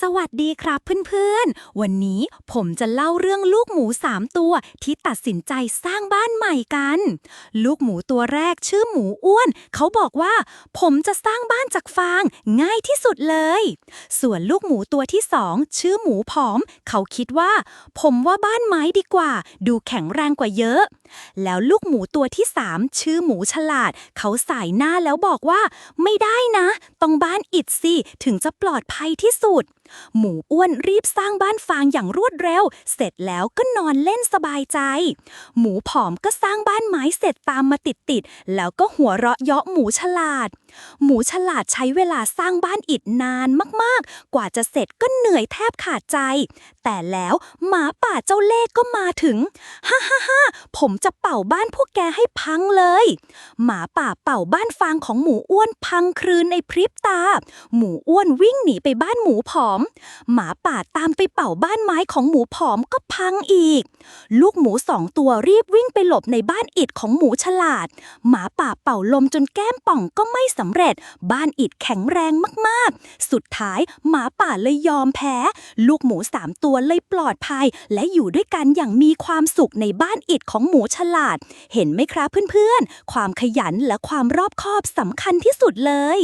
สวัสดีครับเพื่อนๆ วันนี้ผมจะเล่าเรื่องลูกหมูสามตัวที่ตัดสินใจสร้างบ้านใหม่กัน ลูกหมูตัวแรกชื่อหมูอ้วน เขาบอกว่า ผมจะสร้างบ้านจากฟาง ง่ายที่สุดเลย ส่วนลูกหมูตัวที่สองชื่อหมูผอม เขาคิดว่า ผมว่าบ้านไม้ดีกว่า ดูแข็งแรงกว่าเยอะ แล้วลูกหมูตัวที่สามชื่อหมูฉลาด เขาสายหน้าแล้วบอกว่า ไม่ได้นะ ต้องบ้านอิฐสิถึงจะปลอดภัยที่สุด หมูอ้วนรีบสร้างบ้านฟางอย่างรวดเร็ว เสร็จแล้วก็นอนเล่นสบายใจ หมูผอมก็สร้างบ้านไม้เสร็จตามมาติดๆ แล้วก็หัวเราะเยาะหมูฉลาด หมูฉลาดใช้เวลาสร้างบ้านอิฐนานมากๆ กว่าจะเสร็จก็เหนื่อยแทบขาดใจ แต่แล้วหมาป่าเจ้าเล่ห์ก็มาถึง ฮ่าฮ่าฮ่าผมจะเป่าบ้านพวกแกให้พังเลย หมาป่าเป่าบ้านฟางของหมูอ้วนพังคลืนในพริบตา หมูอ้วนวิ่งหนีไปบ้านหมูผอมหมาป่าตามไปเป่าบ้านไม้ของหมูผอมก็พังอีก ลูกหมูสองตัวรีบวิ่งไปหลบในบ้านอิฐของหมูฉลาด หมาป่าเป่าลมจนแก้มป่องก็ไม่สำเร็จ บ้านอิฐแข็งแรงมากๆ สุดท้ายหมาป่าเลยยอมแพ้ ลูกหมูสามตัวเลยปลอดภัย และอยู่ด้วยกันอย่างมีความสุขในบ้านอิฐของหมูฉลาด เห็นไหมครับเพื่อนๆ ความขยันและความรอบคอบสำคัญที่สุดเลย